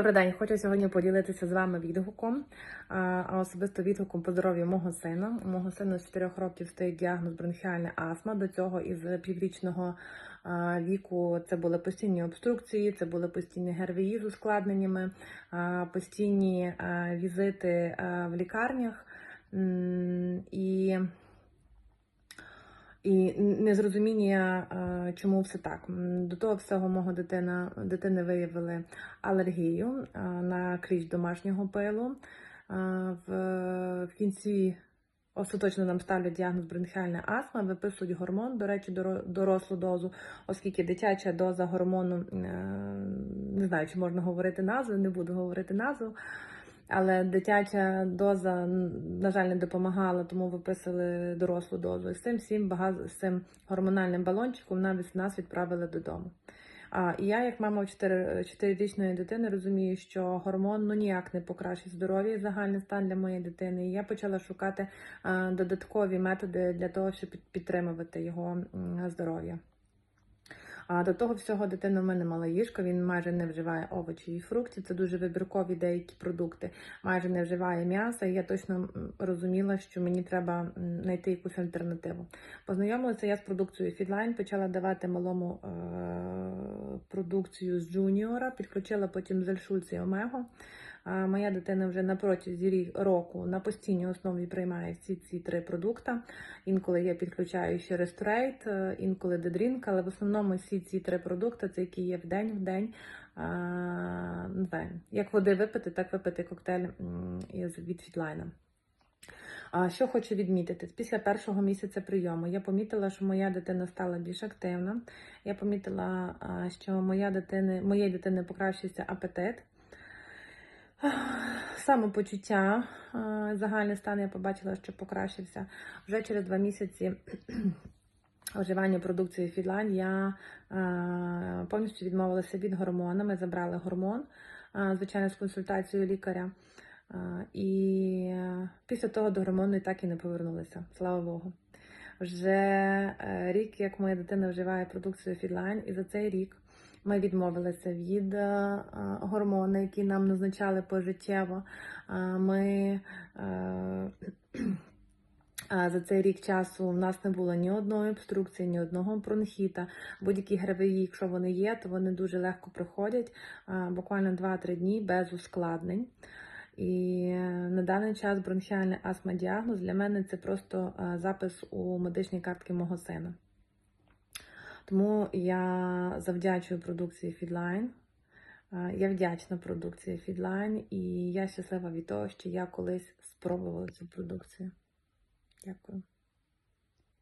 Добрий день, хочу сьогодні поділитися з вами відгуком, а особисто відгуком по здоров'ю мого сина. У мого сина з 4 років стоїть діагноз бронхіальна астма. До цього із піврічного віку це були постійні обструкції, це були постійні ГРВІ з ускладненнями, постійні візити в лікарнях. І і незрозуміння, чому все так. До того всього мого дитина, дитини виявили алергію на крізь домашнього пилу. В, в кінці остаточно нам ставлять діагноз бронхіальна астма, виписують гормон, до речі, доро- дорослу дозу, оскільки дитяча доза гормону, е, не знаю, чи можна говорити назву, не буду говорити назву. Але дитяча доза, на жаль, не допомагала, тому виписали дорослу дозу. І з цим всім багато з цим гормональним балончиком навіть нас відправили додому. А я, як мама 4, 4-річної дитини, розумію, що гормон ну ніяк не покращить здоров'я і загальний стан для моєї дитини. І я почала шукати а, додаткові методи для того, щоб підтримувати його здоров'я. А до того всього дитина в мене мала їжка, він майже не вживає овочі і фруктів. Це дуже вибіркові деякі продукти, майже не вживає м'яса. І я точно розуміла, що мені треба знайти якусь альтернативу. Познайомилася я з продукцією Фідлайн, почала давати малому е- продукцію з Джуніора, підключила потім Зельшульц і Омего. Моя дитина вже на протязі року на постійній основі приймає всі ці три продукти. Інколи я підключаю ще е, інколи Дедрінк, але в основному всі ці три продукти, це які є в день в день. Як води випити, так випити коктейль від Фідлайна. А що хочу відмітити? Після першого місяця прийому я помітила, що моя дитина стала більш активна. Я помітила, що моя дитини, моєї дитини покращився апетит. Самопочуття, а, загальний стан я побачила, що покращився. Вже через два місяці вживання продукції Фідлайн я повністю відмовилася від гормону. Ми забрали гормон, звичайно, з консультацією лікаря. І е, після того до гормону і так і не повернулися, слава Богу. Вже е, рік, як моя дитина вживає продукцію Фідлайн, і за цей рік ми відмовилися від е, гормону, які нам назначали пожиттєво. Ми е, за цей рік часу в нас не було ні одної обструкції, ні одного бронхіта. Будь-які гравії, якщо вони є, то вони дуже легко проходять, буквально 2-3 дні без ускладнень. І е, на даний час бронхіальний астма діагноз для мене це просто запис у медичній картці мого сина. Тому я завдячую продукції. Е, Я вдячна продукції Feedline і я щаслива від того, що я колись спробувала цю продукцію. Дякую.